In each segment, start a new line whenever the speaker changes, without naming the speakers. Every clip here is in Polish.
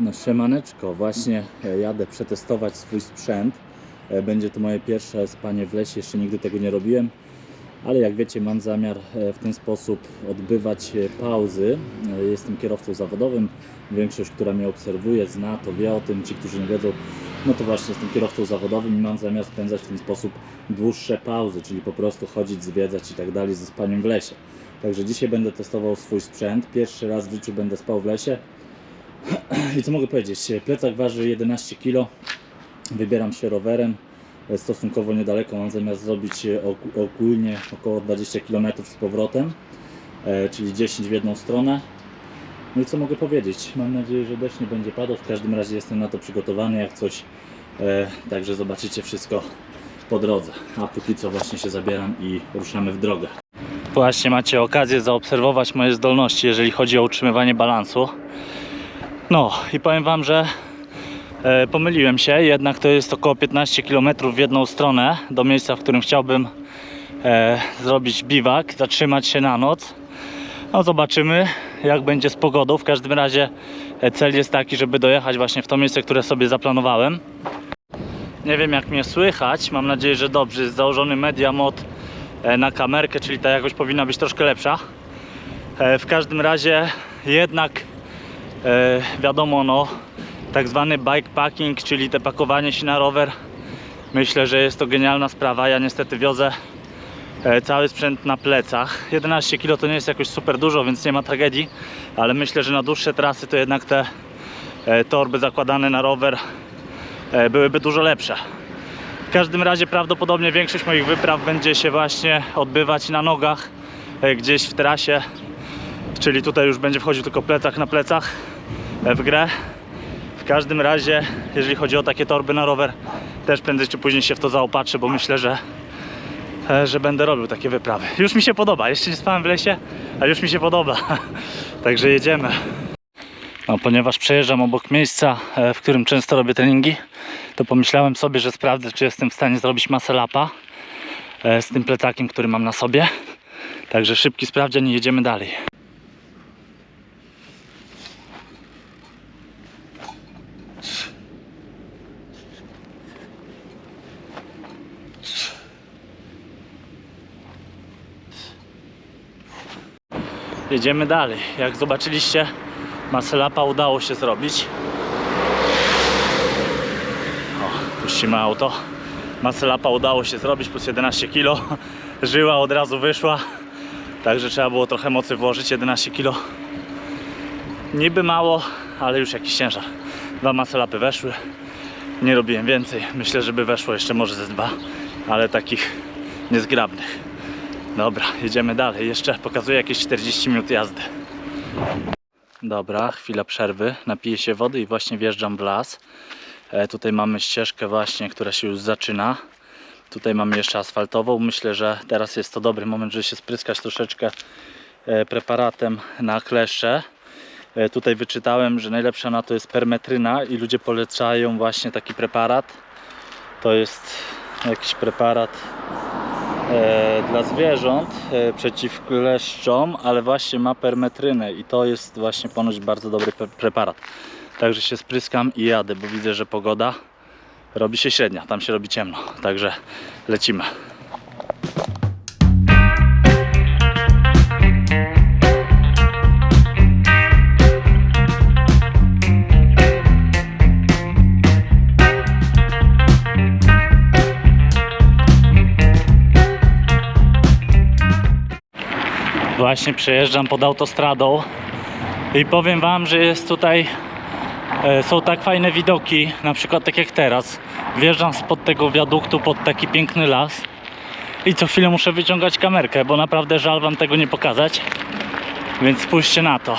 No siemaneczko, właśnie e, jadę przetestować swój sprzęt. E, Będzie to moje pierwsze spanie w lesie, jeszcze nigdy tego nie robiłem. Ale jak wiecie, mam zamiar e, w ten sposób odbywać pauzy. Jestem kierowcą zawodowym. Większość, która mnie obserwuje, zna to, wie o tym. Ci, którzy nie wiedzą, no to właśnie jestem kierowcą zawodowym i mam zamiar spędzać w ten sposób dłuższe pauzy, czyli po prostu chodzić, zwiedzać i tak dalej ze spaniem w lesie. Także dzisiaj będę testował swój sprzęt. Pierwszy raz w życiu będę spał w lesie. I co mogę powiedzieć? Plecak waży 11 kg. Wybieram się rowerem. Stosunkowo niedaleko. Mam zrobić og- ogólnie około 20 km z powrotem, e, czyli 10 w jedną stronę. No i co mogę powiedzieć? Mam nadzieję, że deszcz nie będzie padał. W każdym razie jestem na to przygotowany, jak coś. E, Także zobaczycie wszystko po drodze. A póki co właśnie się zabieram i ruszamy w drogę. Właśnie macie okazję zaobserwować moje zdolności, jeżeli chodzi o utrzymywanie balansu. No i powiem Wam, że e, pomyliłem się, jednak to jest około 15 km w jedną stronę do miejsca, w którym chciałbym e, zrobić biwak, zatrzymać się na noc. No zobaczymy, jak będzie z pogodą. W każdym razie e, cel jest taki, żeby dojechać właśnie w to miejsce, które sobie zaplanowałem. Nie wiem jak mnie słychać, mam nadzieję, że dobrze. Jest założony media mod na kamerkę, czyli ta jakość powinna być troszkę lepsza. W każdym razie jednak wiadomo no tak zwany bikepacking, czyli te pakowanie się na rower myślę, że jest to genialna sprawa. Ja niestety wiozę e, cały sprzęt na plecach. 11 kg to nie jest jakoś super dużo, więc nie ma tragedii, ale myślę, że na dłuższe trasy to jednak te e, torby zakładane na rower e, byłyby dużo lepsze. W każdym razie prawdopodobnie większość moich wypraw będzie się właśnie odbywać na nogach, e, gdzieś w trasie, czyli tutaj już będzie wchodził tylko plecak na plecach e, w grę. W każdym razie, jeżeli chodzi o takie torby na rower, też prędzej czy później się w to zaopatrzę, bo myślę, że, e, że będę robił takie wyprawy. Już mi się podoba, jeszcze nie spałem w lesie, ale już mi się podoba. Także jedziemy. No, ponieważ przejeżdżam obok miejsca, e, w którym często robię treningi, to pomyślałem sobie, że sprawdzę, czy jestem w stanie zrobić masę lapa z tym plecakiem, który mam na sobie. Także szybki sprawdzian i jedziemy dalej. Jedziemy dalej. Jak zobaczyliście, masę lapa udało się zrobić. O, puścimy auto. Masę lapa udało się zrobić, plus 11 kg. Żyła od razu wyszła. Także trzeba było trochę mocy włożyć, 11 kg. Niby mało, ale już jakiś ciężar. Dwa masy lapy weszły. Nie robiłem więcej. Myślę, żeby weszło jeszcze może ze dwa, ale takich niezgrabnych. Dobra, jedziemy dalej. Jeszcze pokazuję jakieś 40 minut jazdy. Dobra, chwila przerwy. Napiję się wody i właśnie wjeżdżam w las. E, tutaj mamy ścieżkę właśnie, która się już zaczyna. Tutaj mamy jeszcze asfaltową. Myślę, że teraz jest to dobry moment, żeby się spryskać troszeczkę e, preparatem na kleszcze. E, tutaj wyczytałem, że najlepsza na to jest permetryna i ludzie polecają właśnie taki preparat. To jest jakiś preparat dla zwierząt e, przeciw kleszczom, ale właśnie ma permetrynę i to jest właśnie ponoć bardzo dobry pre preparat. Także się spryskam i jadę, bo widzę, że pogoda robi się średnia, tam się robi ciemno. Także lecimy. Właśnie przejeżdżam pod autostradą i powiem Wam, że jest tutaj e, są tak fajne widoki, na przykład tak jak teraz. Wjeżdżam spod tego wiaduktu pod taki piękny las i co chwilę muszę wyciągać kamerkę, bo naprawdę żal Wam tego nie pokazać. Więc spójrzcie na to.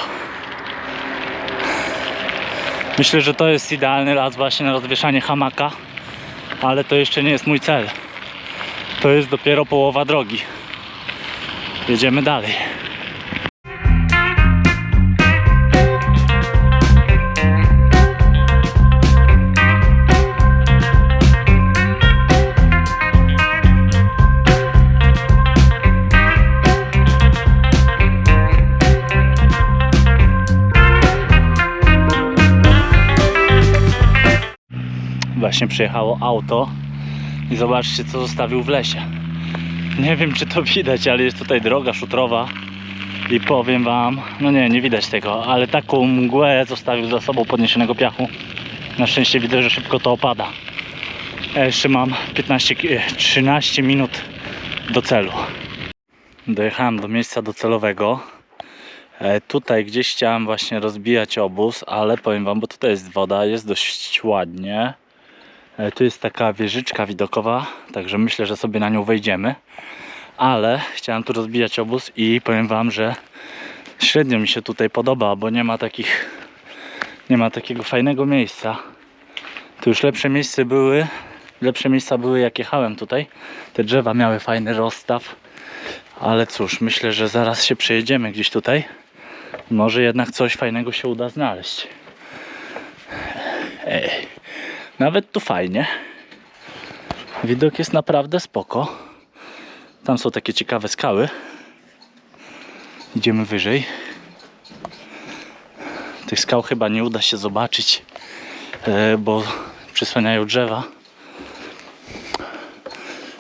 Myślę, że to jest idealny las właśnie na rozwieszanie hamaka, ale to jeszcze nie jest mój cel. To jest dopiero połowa drogi. Jedziemy dalej. Właśnie auto i zobaczcie co zostawił w lesie. Nie wiem czy to widać, ale jest tutaj droga szutrowa i powiem wam, no nie, nie widać tego, ale taką mgłę zostawił za sobą podniesionego piachu. Na szczęście widzę, że szybko to opada. Jeszcze mam 15, ki- e, 13 minut do celu. Dojechałem do miejsca docelowego. E, Tutaj gdzieś chciałem właśnie rozbijać obóz, ale powiem wam, bo tutaj jest woda, jest dość ładnie. E, Tu jest taka wieżyczka widokowa, także myślę, że sobie na nią wejdziemy. Ale chciałem tu rozbijać obóz i powiem wam, że średnio mi się tutaj podoba, bo nie ma takich nie ma takiego fajnego miejsca. Tu już lepsze miejsca były, lepsze miejsca były jak jechałem tutaj. Te drzewa miały fajny rozstaw. Ale cóż, myślę, że zaraz się przejedziemy gdzieś tutaj. Może jednak coś fajnego się uda znaleźć. Ej, nawet tu fajnie. Widok jest naprawdę spoko. Tam są takie ciekawe skały. Idziemy wyżej. Tych skał chyba nie uda się zobaczyć, e, bo przysłaniają drzewa.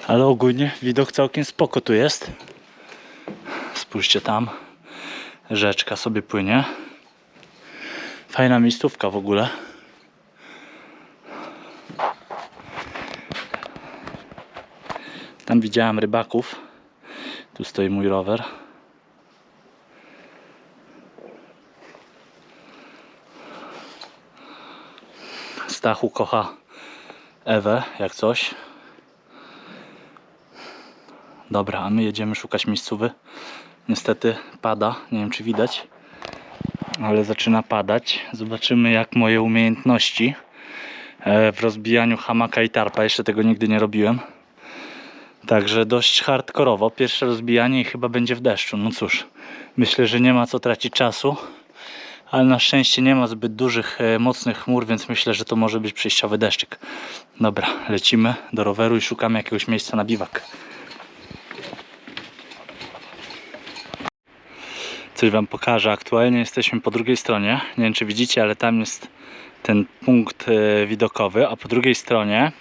Ale ogólnie widok całkiem spoko tu jest. Spójrzcie tam. Rzeczka sobie płynie. Fajna miejscówka w ogóle. Tam widziałem rybaków. Tu stoi mój rower. Stachu kocha Ewę, jak coś. Dobra, a my jedziemy szukać miejscówy. Niestety pada, nie wiem czy widać, ale zaczyna padać. Zobaczymy jak moje umiejętności e, w rozbijaniu hamaka i tarpa. Jeszcze tego nigdy nie robiłem. Także dość hardkorowo. Pierwsze rozbijanie i chyba będzie w deszczu. No cóż, myślę, że nie ma co tracić czasu. Ale na szczęście nie ma zbyt dużych, e, mocnych chmur, więc myślę, że to może być przejściowy deszczyk. Dobra, lecimy do roweru i szukamy jakiegoś miejsca na biwak. Coś Wam pokażę. Aktualnie jesteśmy po drugiej stronie. Nie wiem, czy widzicie, ale tam jest ten punkt e, widokowy, a po drugiej stronie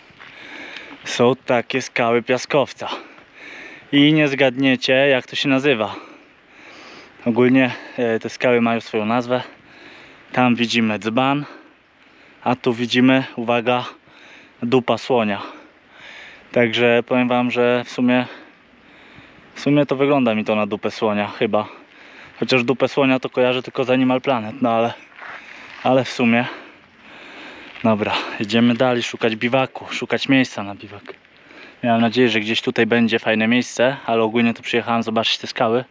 są takie skały piaskowca. I nie zgadniecie, jak to się nazywa. Ogólnie e, te skały mają swoją nazwę. Tam widzimy dzban, a tu widzimy, uwaga, dupa słonia. Także powiem Wam, że w sumie w sumie to wygląda mi to na dupę słonia, chyba. Chociaż dupę słonia to kojarzę tylko z Animal Planet, no ale, ale w sumie. Dobra, idziemy dalej szukać biwaku, szukać miejsca na biwak. Miałem nadzieję, że gdzieś tutaj będzie fajne miejsce, ale ogólnie to przyjechałem zobaczyć te skały.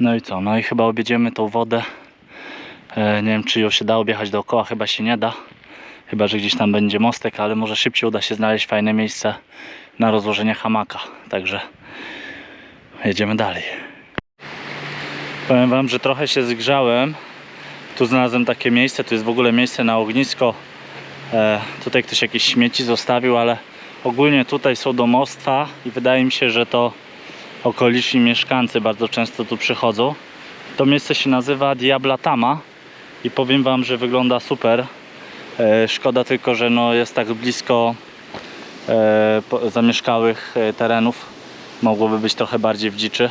No i co? No i chyba objedziemy tą wodę. E, nie wiem, czy ją się da objechać dookoła, chyba się nie da. Chyba, że gdzieś tam będzie mostek, ale może szybciej uda się znaleźć fajne miejsce na rozłożenie hamaka. Także jedziemy dalej. Powiem Wam, że trochę się zgrzałem. Tu znalazłem takie miejsce, tu jest w ogóle miejsce na ognisko. E, tutaj ktoś jakieś śmieci zostawił, ale ogólnie tutaj są domostwa i wydaje mi się, że to okoliczni mieszkańcy bardzo często tu przychodzą. To miejsce się nazywa Diabla Tama i powiem Wam, że wygląda super. E, szkoda tylko, że no jest tak blisko e, zamieszkałych terenów. Mogłoby być trochę bardziej w dziczy.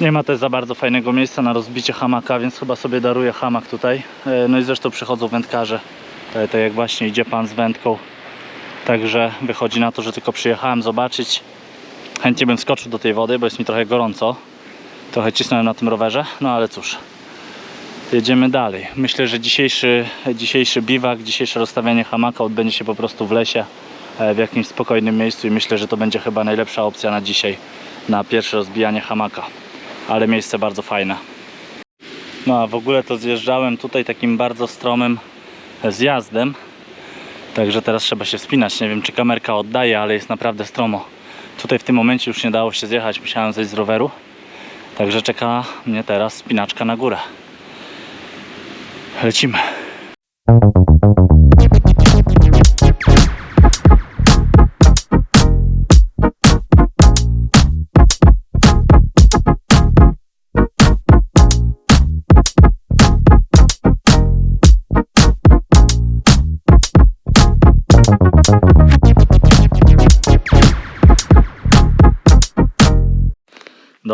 Nie ma też za bardzo fajnego miejsca na rozbicie hamaka, więc chyba sobie daruję hamak tutaj. No i zresztą przychodzą wędkarze, tak jak właśnie idzie pan z wędką. Także wychodzi na to, że tylko przyjechałem zobaczyć. Chętnie bym skoczył do tej wody, bo jest mi trochę gorąco. Trochę cisnąłem na tym rowerze, no ale cóż. Jedziemy dalej. Myślę, że dzisiejszy, dzisiejszy biwak, dzisiejsze rozstawianie hamaka odbędzie się po prostu w lesie, e, w jakimś spokojnym miejscu i myślę, że to będzie chyba najlepsza opcja na dzisiaj, na pierwsze rozbijanie hamaka. Ale miejsce bardzo fajne. No a w ogóle to zjeżdżałem tutaj takim bardzo stromym zjazdem. Także teraz trzeba się wspinać. Nie wiem czy kamerka oddaje, ale jest naprawdę stromo. Tutaj w tym momencie już nie dało się zjechać, musiałem zejść z roweru. Także czeka mnie teraz spinaczka na górę. Lecimy.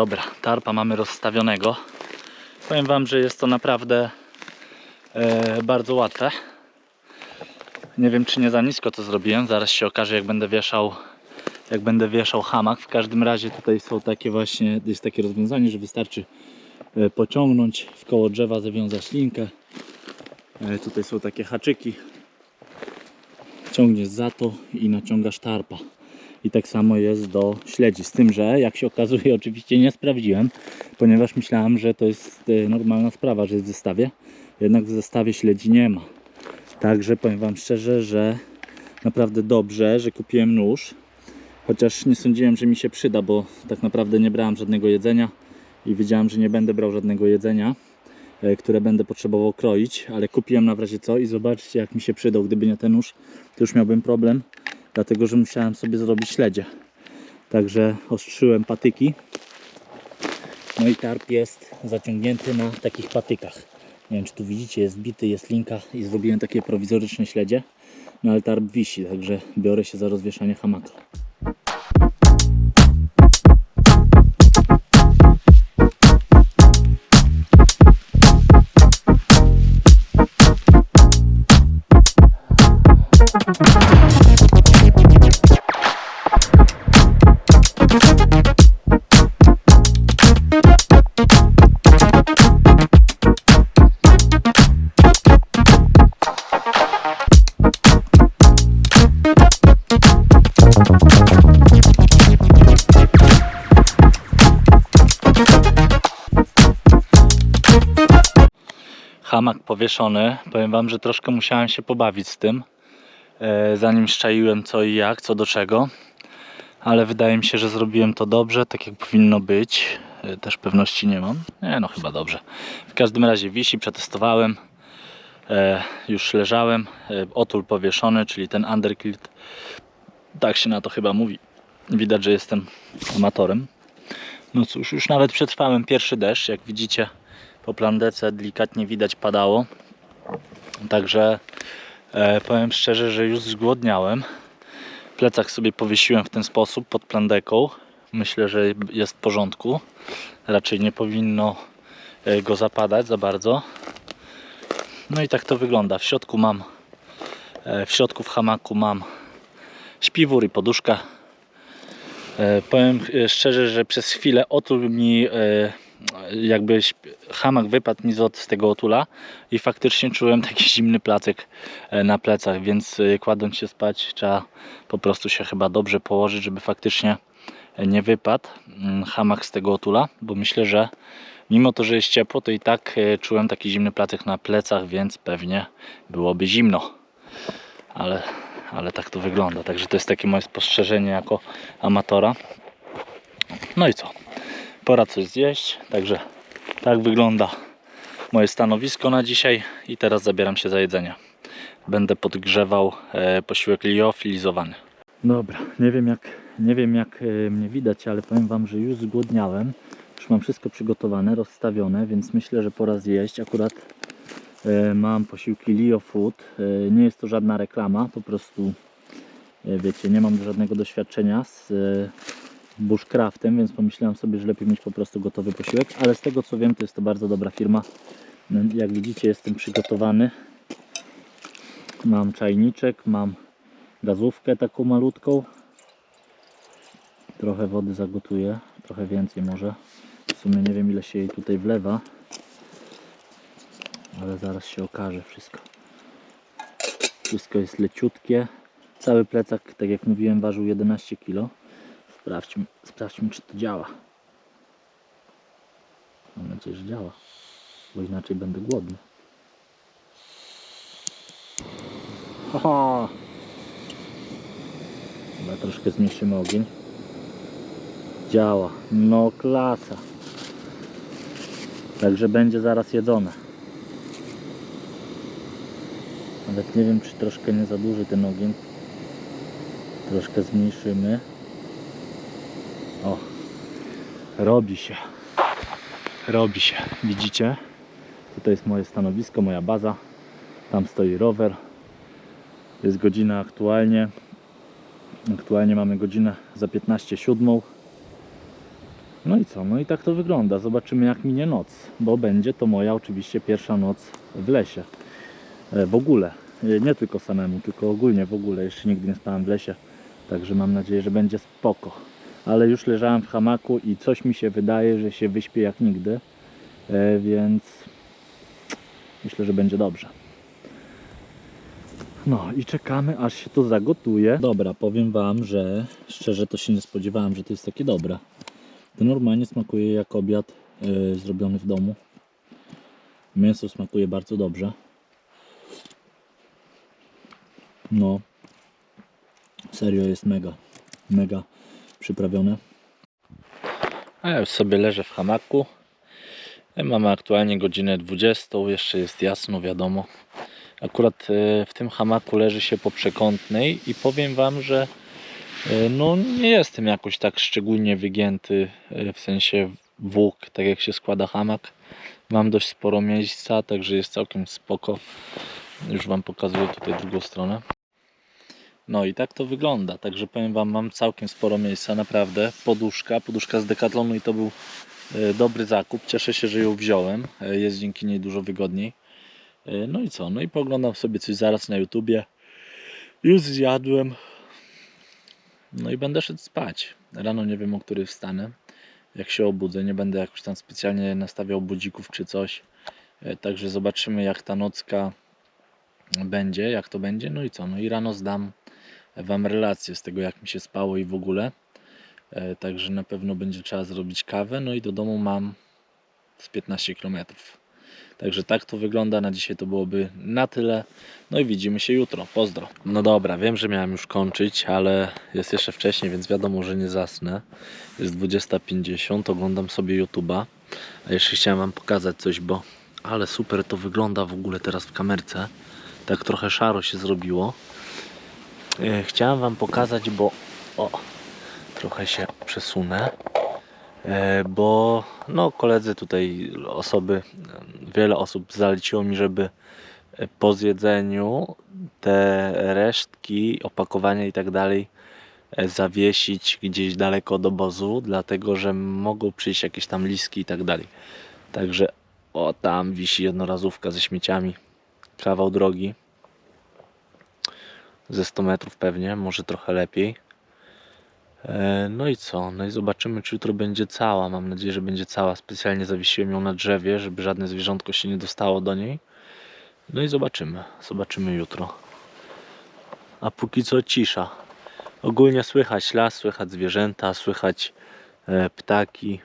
Dobra, tarpa mamy rozstawionego. Powiem Wam, że jest to naprawdę e, bardzo łatwe. Nie wiem, czy nie za nisko to zrobiłem. Zaraz się okaże, jak będę wieszał, jak będę wieszał hamak. W każdym razie tutaj są takie właśnie, jest takie rozwiązanie, że wystarczy e, pociągnąć w koło drzewa, zawiązać linkę. E, tutaj są takie haczyki. Ciągniesz za to i naciągasz tarpa. I tak samo jest do śledzi. Z tym, że jak się okazuje, oczywiście nie sprawdziłem, ponieważ myślałem, że to jest e, normalna sprawa, że jest w zestawie. Jednak w zestawie śledzi nie ma. Także powiem Wam szczerze, że naprawdę dobrze, że kupiłem nóż. Chociaż nie sądziłem, że mi się przyda, bo tak naprawdę nie brałem żadnego jedzenia i wiedziałem, że nie będę brał żadnego jedzenia, e, które będę potrzebował kroić, ale kupiłem na razie co i zobaczcie, jak mi się przydał. Gdyby nie ten nóż, to już miałbym problem, dlatego że musiałem sobie zrobić śledzie. Także ostrzyłem patyki. No i tarp jest zaciągnięty na takich patykach. Nie wiem, czy tu widzicie, jest bity, jest linka i zrobiłem takie prowizoryczne śledzie. No ale tarp wisi, także biorę się za rozwieszanie hamaka. Powieszony. Powiem Wam, że troszkę musiałem się pobawić z tym, e, zanim szczaiłem co i jak, co do czego. Ale wydaje mi się, że zrobiłem to dobrze, tak jak powinno być. E, Też pewności nie mam. Nie, no chyba dobrze. W każdym razie wisi, przetestowałem. E, Już leżałem. Otul powieszony, czyli ten underclilt. Tak się na to chyba mówi. Widać, że jestem amatorem. No cóż, już nawet przetrwałem pierwszy deszcz. Jak widzicie, po plandece delikatnie widać padało. Także e, powiem szczerze, że już zgłodniałem. Plecak sobie powiesiłem w ten sposób pod plandeką. Myślę, że jest w porządku. Raczej nie powinno e, go zapadać za bardzo. No i tak to wygląda. W środku mam e, w środku w hamaku mam śpiwór i poduszkę. E, powiem szczerze, że przez chwilę otul mi jakby hamak wypadł mi z, tego otula i faktycznie czułem taki zimny placek e, na plecach, więc e, kładąc się spać trzeba po prostu się chyba dobrze położyć, żeby faktycznie e, nie wypadł mm, hamak z tego otula, bo myślę, że mimo to, że jest ciepło, to i tak czułem taki zimny placek na plecach, więc pewnie byłoby zimno. Ale, ale tak to wygląda. Także to jest takie moje spostrzeżenie jako amatora. No i co? Pora coś zjeść. Także tak wygląda moje stanowisko na dzisiaj. I teraz zabieram się za jedzenie. Będę podgrzewał e, posiłek liofilizowany. Dobra, nie wiem jak, nie wiem jak e, mnie widać, ale powiem Wam, że już zgłodniałem. Już mam wszystko przygotowane, rozstawione, więc myślę, że pora zjeść. Akurat e, mam posiłki Leo Food. Nie jest to żadna reklama, po prostu wiecie, nie mam żadnego doświadczenia z bushcraftem, więc pomyślałem sobie, że lepiej mieć po prostu gotowy posiłek, ale z tego co wiem, to jest to bardzo dobra firma. Jak widzicie, jestem przygotowany. Mam czajniczek, mam gazówkę taką malutką. Trochę wody zagotuję, trochę więcej może. W sumie nie wiem ile się jej tutaj wlewa, ale zaraz się okaże wszystko. Wszystko jest leciutkie. Cały plecak, tak jak mówiłem, ważył 11 kg. Sprawdźmy, sprawdźmy czy to działa. Mam nadzieję, że działa, bo inaczej będę głodny. Haha! Chyba troszkę zmniejszymy ogień. Działa. No klasa. Także będzie zaraz jedzone. Nawet nie wiem, czy troszkę nie za duży ten ogień. Troszkę zmniejszymy. O, robi się. Robi się. Widzicie? Tutaj jest moje stanowisko, moja baza. Tam stoi rower. Jest godzina aktualnie. Aktualnie mamy godzinę za 15 siódmą. No i co? No i tak to wygląda. Zobaczymy jak minie noc, bo będzie to moja oczywiście pierwsza noc w lesie. E, W ogóle. E, Nie tylko samemu, tylko ogólnie w ogóle. Jeszcze nigdy nie stałem w lesie. Także mam nadzieję, że będzie spoko. Ale już leżałem w hamaku i coś mi się wydaje, że się wyśpię jak nigdy. E, Więc myślę, że będzie dobrze. No i czekamy aż się to zagotuje. Dobra, powiem Wam, że szczerze to się nie spodziewałem, że to jest takie dobre. To normalnie smakuje jak obiad y, zrobiony w domu. Mięso smakuje bardzo dobrze. No, serio jest mega, mega przyprawione. A ja sobie leżę w hamaku. Mamy aktualnie godzinę 20, jeszcze jest jasno, wiadomo. Akurat e, w tym hamaku leży się po przekątnej i powiem Wam, że e, no nie jestem jakoś tak szczególnie wygięty e, w sensie włók, tak jak się składa hamak. Mam dość sporo miejsca, także jest całkiem spoko. Już Wam pokazuję tutaj drugą stronę. No i tak to wygląda. Także powiem Wam, mam całkiem sporo miejsca, naprawdę. Poduszka, poduszka z Decathlonu i to był e, dobry zakup. Cieszę się, że ją wziąłem. E, Jest dzięki niej dużo wygodniej. E, No i co? No i poglądam sobie coś zaraz na YouTubie. Już zjadłem. No i będę szedł spać. Rano nie wiem o której wstanę. Jak się obudzę, nie będę jakoś tam specjalnie nastawiał budzików czy coś. Także zobaczymy jak ta nocka będzie, jak to będzie. No i co? No i rano zdam Wam relację z tego jak mi się spało i w ogóle. E, Także na pewno będzie trzeba zrobić kawę. No i do domu mam z 15 km. Także tak to wygląda. Na dzisiaj to byłoby na tyle. No i widzimy się jutro. Pozdro. No dobra, wiem, że miałem już kończyć, ale jest jeszcze wcześniej, więc wiadomo, że nie zasnę. Jest 20.50, oglądam sobie YouTube'a. A jeszcze chciałem Wam pokazać coś, bo ale super to wygląda w ogóle teraz w kamerce. Tak trochę szaro się zrobiło. E, Chciałem Wam pokazać, bo o, trochę się przesunę. E, bo no koledzy tutaj osoby, wiele osób zaleciło mi, żeby po zjedzeniu te resztki, opakowania i tak dalej e, zawiesić gdzieś daleko od obozu, dlatego że mogą przyjść jakieś tam liski i tak dalej. Także o tam wisi jednorazówka ze śmieciami, kawał drogi ze 100 metrów pewnie, może trochę lepiej. E, No i co? No i zobaczymy, czy jutro będzie cała. Mam nadzieję, że będzie cała. Specjalnie zawiesiłem ją na drzewie, żeby żadne zwierzątko się nie dostało do niej. No i zobaczymy. Zobaczymy jutro. A póki co cisza. Ogólnie słychać las, słychać zwierzęta, słychać e, ptaki,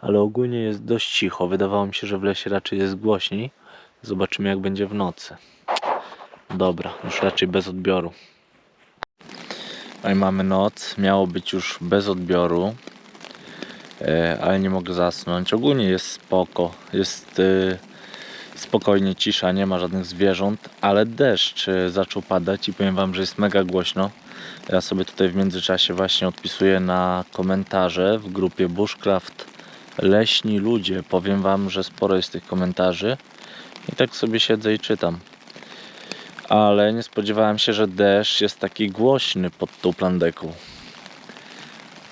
ale ogólnie jest dość cicho. Wydawało mi się, że w lesie raczej jest głośniej. Zobaczymy, jak będzie w nocy. Dobra, już raczej bez odbioru. No i mamy noc. Miało być już bez odbioru, e, ale nie mogę zasnąć. Ogólnie jest spoko. Jest e, spokojnie cisza, nie ma żadnych zwierząt, ale deszcz e, zaczął padać i powiem Wam, że jest mega głośno. Ja sobie tutaj w międzyczasie właśnie odpisuję na komentarze w grupie Bushcraft Leśni Ludzie. Powiem Wam, że sporo jest tych komentarzy i tak sobie siedzę i czytam ale nie spodziewałem się, że deszcz jest taki głośny pod tą plandeką.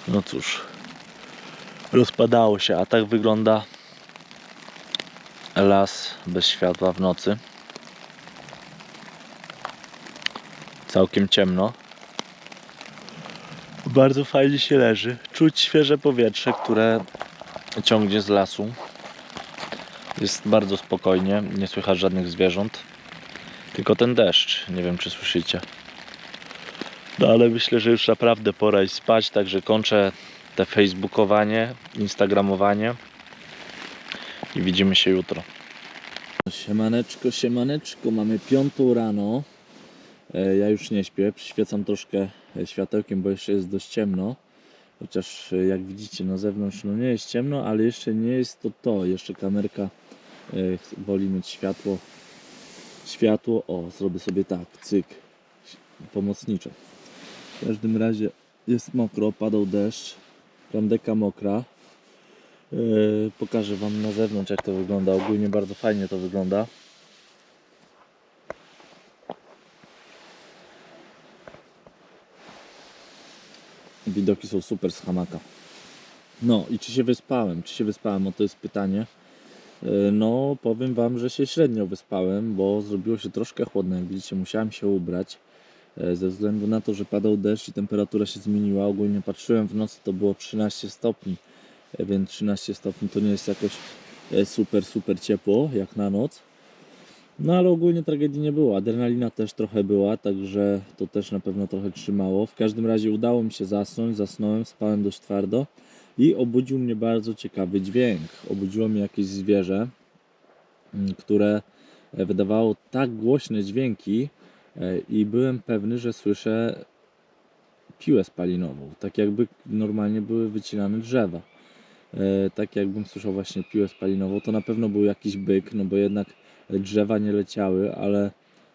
No cóż, rozpadało się, a tak wygląda las bez światła w nocy. Całkiem ciemno. Bardzo fajnie się leży. Czuć świeże powietrze, które ciągnie z lasu. Jest bardzo spokojnie, nie słychać żadnych zwierząt. Tylko ten deszcz, nie wiem czy słyszycie. No ale myślę, że już naprawdę pora iść spać, także kończę te facebookowanie, instagramowanie i widzimy się jutro. Siemaneczko, siemaneczko, mamy piątą rano. E, Ja już nie śpię, przyświecam troszkę e, światełkiem, bo jeszcze jest dość ciemno. Chociaż e, jak widzicie na zewnątrz no nie jest ciemno, ale jeszcze nie jest to to. Jeszcze kamerka woli mieć światło światło, o zrobię sobie tak, cyk, pomocnicze. W każdym razie jest mokro, padał deszcz, plandeka mokra. Yy, pokażę Wam na zewnątrz jak to wygląda, ogólnie bardzo fajnie to wygląda. Widoki są super z hamaka. No i czy się wyspałem? Czy się wyspałem? O to jest pytanie. E, No, powiem Wam, że się średnio wyspałem, bo zrobiło się troszkę chłodno. Jak widzicie, musiałem się ubrać e, ze względu na to, że padał deszcz i temperatura się zmieniła. Ogólnie patrzyłem w nocy, to było 13 stopni, e, więc 13 stopni to nie jest jakoś super, super ciepło jak na noc. No ale ogólnie tragedii nie było. Adrenalina też trochę była, także to też na pewno trochę trzymało. W każdym razie udało mi się zasnąć, zasnąłem, spałem dość twardo i obudził mnie bardzo ciekawy dźwięk. Obudziło mnie jakieś zwierzę, mm, które e, wydawało tak głośne dźwięki e, i byłem pewny, że słyszę piłę spalinową. Tak jakby normalnie były wycinane drzewa. E, Tak jakbym słyszał właśnie piłę spalinową. To na pewno był jakiś byk, no bo jednak drzewa nie leciały, ale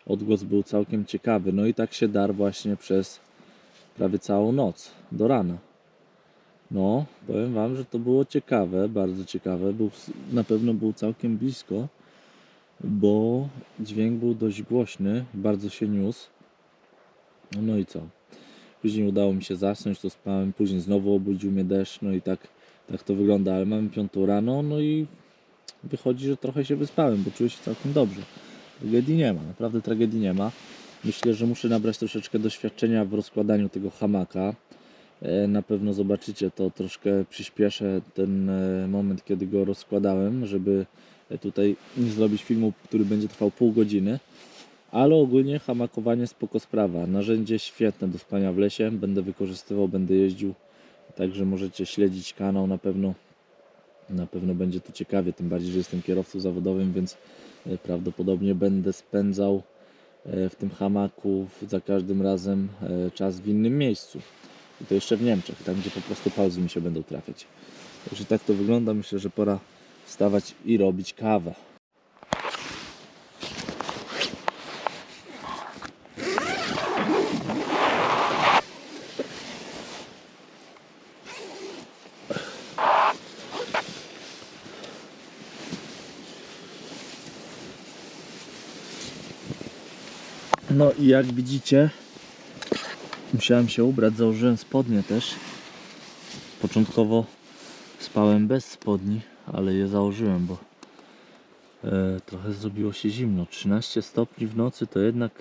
odgłos był całkiem ciekawy. No i tak się dar właśnie przez prawie całą noc, do rana. No, powiem Wam, że to było ciekawe, bardzo ciekawe. Był, na pewno był całkiem blisko, bo dźwięk był dość głośny, bardzo się niósł. No i co? Później udało mi się zasnąć, to spałem, później znowu obudził mnie deszcz, no i tak, tak to wygląda, ale mamy piątą rano, no i wychodzi, że trochę się wyspałem, bo czuję się całkiem dobrze. Tragedii nie ma, naprawdę tragedii nie ma. Myślę, że muszę nabrać troszeczkę doświadczenia w rozkładaniu tego hamaka. E, Na pewno zobaczycie to, troszkę przyspieszę ten e, moment, kiedy go rozkładałem, żeby e, tutaj nie zrobić filmu, który będzie trwał pół godziny. Ale ogólnie hamakowanie spoko sprawa. Narzędzie świetne do spania w lesie. Będę wykorzystywał, będę jeździł. Także możecie śledzić kanał na pewno. Na pewno będzie to ciekawie, tym bardziej, że jestem kierowcą zawodowym, więc prawdopodobnie będę spędzał w tym hamaku za każdym razem czas w innym miejscu. I to jeszcze w Niemczech, tam gdzie po prostu pauzy mi się będą trafiać. Także tak to wygląda. Myślę, że pora wstawać i robić kawę. No i jak widzicie, musiałem się ubrać, założyłem spodnie też. Początkowo spałem bez spodni, ale je założyłem, bo e, trochę zrobiło się zimno. 13 stopni w nocy to jednak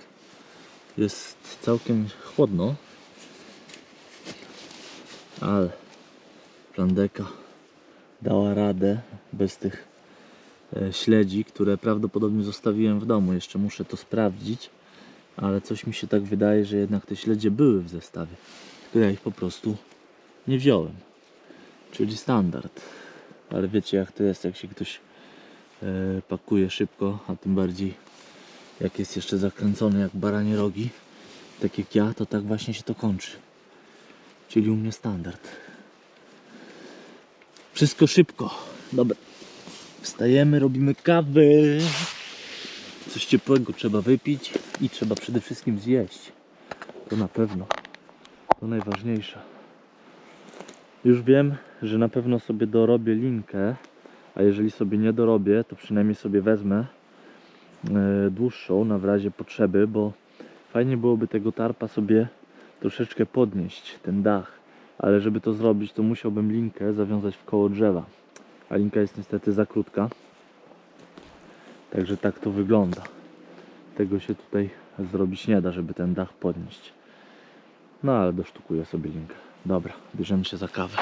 jest całkiem chłodno. Ale plandeka dała radę bez tych e, śledzi, które prawdopodobnie zostawiłem w domu. Jeszcze muszę to sprawdzić ale coś mi się tak wydaje, że jednak te śledzie były w zestawie, tylko ja ich po prostu nie wziąłem. Czyli standard. Ale wiecie jak to jest, jak się ktoś e, pakuje szybko, a tym bardziej jak jest jeszcze zakręcony jak baranie rogi, tak jak ja, to tak właśnie się to kończy. Czyli u mnie standard. Wszystko szybko. Dobra. Wstajemy, robimy kawę. Coś ciepłego trzeba wypić i trzeba przede wszystkim zjeść. To na pewno. To najważniejsze. Już wiem, że na pewno sobie dorobię linkę, a jeżeli sobie nie dorobię, to przynajmniej sobie wezmę e, dłuższą na w razie potrzeby, bo fajnie byłoby tego tarpa sobie troszeczkę podnieść, ten dach. Ale żeby to zrobić, to musiałbym linkę zawiązać w koło drzewa. A linka jest niestety za krótka. Także tak to wygląda. Tego się tutaj zrobić nie da, żeby ten dach podnieść. No ale dosztukuję sobie linkę. Dobra, bierzemy się za kawę.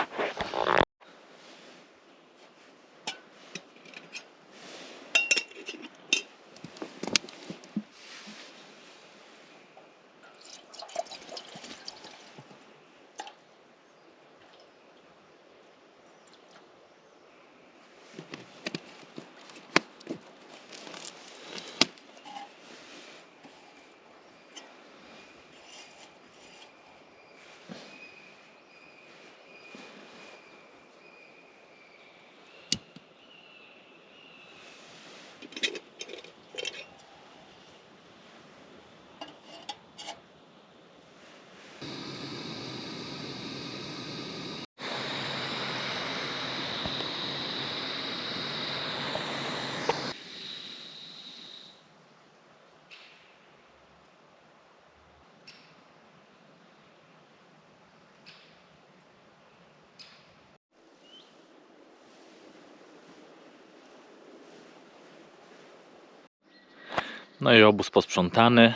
No i obóz posprzątany.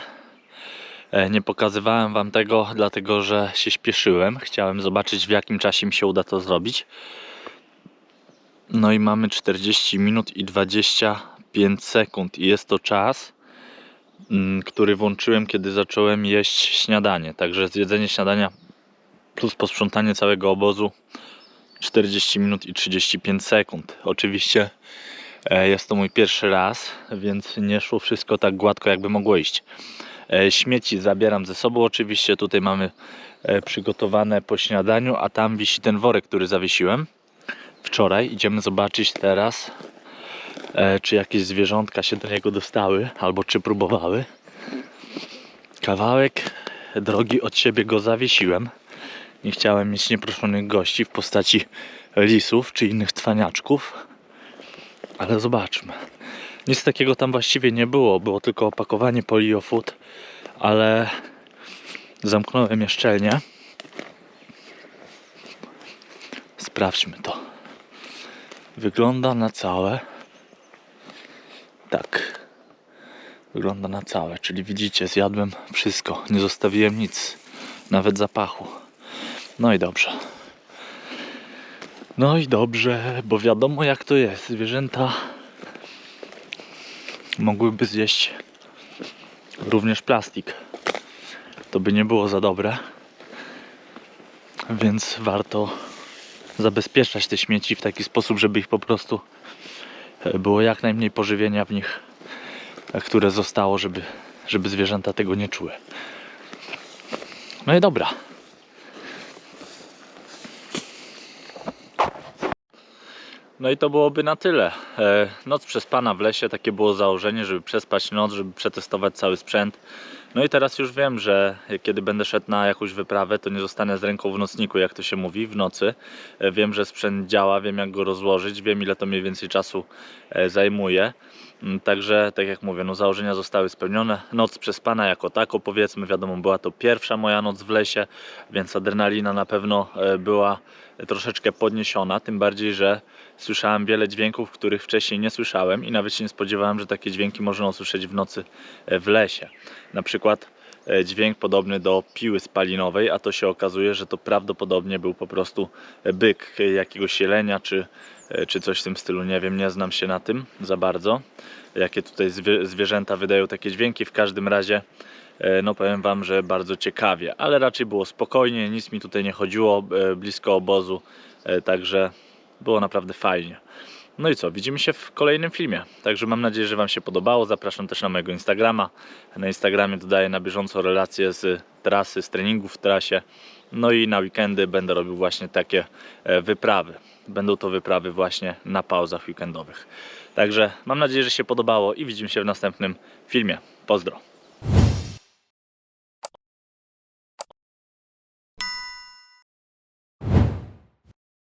E, Nie pokazywałem Wam tego, dlatego że się śpieszyłem. Chciałem zobaczyć, w jakim czasie mi się uda to zrobić. No i mamy 40 minut i 25 sekund. I jest to czas, mm, który włączyłem, kiedy zacząłem jeść śniadanie. Także zjedzenie śniadania plus posprzątanie całego obozu 40 minut i 35 sekund. Oczywiście jest to mój pierwszy raz, więc nie szło wszystko tak gładko, jakby mogło iść. E, Śmieci zabieram ze sobą. Oczywiście tutaj mamy e, przygotowane po śniadaniu, a tam wisi ten worek, który zawiesiłem wczoraj. Idziemy zobaczyć teraz, e, czy jakieś zwierzątka się do niego dostały, albo czy próbowały. Kawałek drogi od siebie go zawiesiłem. Nie chciałem mieć nieproszonych gości w postaci lisów czy innych cwaniaczków. Ale zobaczmy. Nic takiego tam właściwie nie było. Było tylko opakowanie poliofood, ale zamknąłem je szczelnie. Sprawdźmy to. Wygląda na całe. Tak. Wygląda na całe, czyli widzicie, zjadłem wszystko. Nie zostawiłem nic, nawet zapachu. No i dobrze. No i dobrze, bo wiadomo jak to jest. Zwierzęta mogłyby zjeść również plastik. To by nie było za dobre. Więc warto zabezpieczać te śmieci w taki sposób, żeby ich po prostu e, było jak najmniej pożywienia w nich, e, które zostało, żeby, żeby zwierzęta tego nie czuły. No i dobra. No i to byłoby na tyle. E, Noc przespana w lesie, takie było założenie, żeby przespać noc, żeby przetestować cały sprzęt. No i teraz już wiem, że kiedy będę szedł na jakąś wyprawę, to nie zostanę z ręką w nocniku, jak to się mówi, w nocy. E, Wiem, że sprzęt działa, wiem jak go rozłożyć, wiem ile to mniej więcej czasu e, zajmuje. Mm, Także, tak jak mówię, no założenia zostały spełnione. Noc przespana jako tako, powiedzmy, wiadomo, była to pierwsza moja noc w lesie, więc adrenalina na pewno e, była troszeczkę podniesiona. Tym bardziej, że słyszałem wiele dźwięków, których wcześniej nie słyszałem i nawet się nie spodziewałem, że takie dźwięki można usłyszeć w nocy e, w lesie. Na przykład dźwięk podobny do piły spalinowej, a to się okazuje, że to prawdopodobnie był po prostu e, byk e, jakiegoś jelenia czy, e, czy coś w tym stylu. Nie wiem, nie znam się na tym za bardzo, jakie tutaj zwie- zwierzęta wydają takie dźwięki. W każdym razie E, no powiem Wam, że bardzo ciekawie, ale raczej było spokojnie, nic mi tutaj nie chodziło e, blisko obozu, e, także było naprawdę fajnie. No i co, widzimy się w kolejnym filmie. Także mam nadzieję, że Wam się podobało. Zapraszam też na mojego Instagrama. Na Instagramie dodaję na bieżąco relacje z trasy, z treningów w trasie. No i na weekendy będę robił właśnie takie e, wyprawy. Będą to wyprawy właśnie na pauzach weekendowych. Także mam nadzieję, że się podobało i widzimy się w następnym filmie. Pozdro.